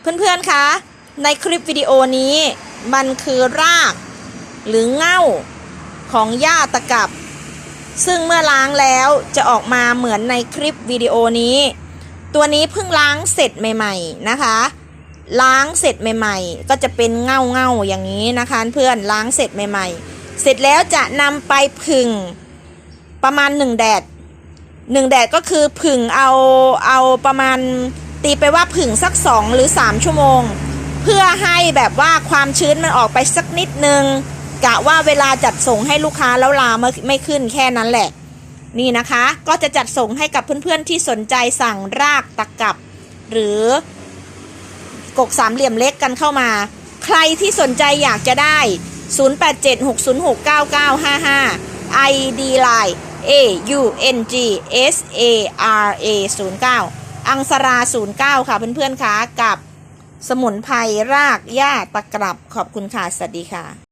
เพื่อนๆคะในคลิปวิดีโอนี้มันคือรากหรือเง่าของหญ้าตะกับ ซึ่งเมื่อล้างแล้วจะออกมาเหมือนในคลิปวิดีโอนี้ ตัวนี้เพิ่งล้างเสร็จใหม่ ๆนะคะ ล้างเสร็จใหม่ ๆ ก็จะเป็นเง่าเง่าอย่างนี้นะคะเพื่อนล้างเสร็จใหม่ ๆ เสร็จแล้วจะนำไปผึ่งประมาณหนึ่งแดดหนึ่งแดดก็คือผึ่งเอาเอาประมาณ ตีไปว่าผึ่งสักสองหรือสามชั่วโมง เพื่อให้แบบว่าความชื้นมันออกไปสักนิดนึงกะว่าเวลาจัดส่งให้ลูกค้าแล้วลาไม่ไม่ขึ้นแค่นั้นแหละ นี่นะคะก็จะจัดส่งให้กับเพื่อนๆที่สนใจสั่งรากตะกับ หรือกกสามเหลี่ยมเล็กกันเข้ามา ใครที่สนใจอยากจะได้ 0876069955 ID Line A U N G S A R A 09 อังสรา 09 ค่ะ เพื่อนๆคะกับสมุนไพรรากหญ้าตะกรับขอบคุณค่ะ สวัสดีค่ะ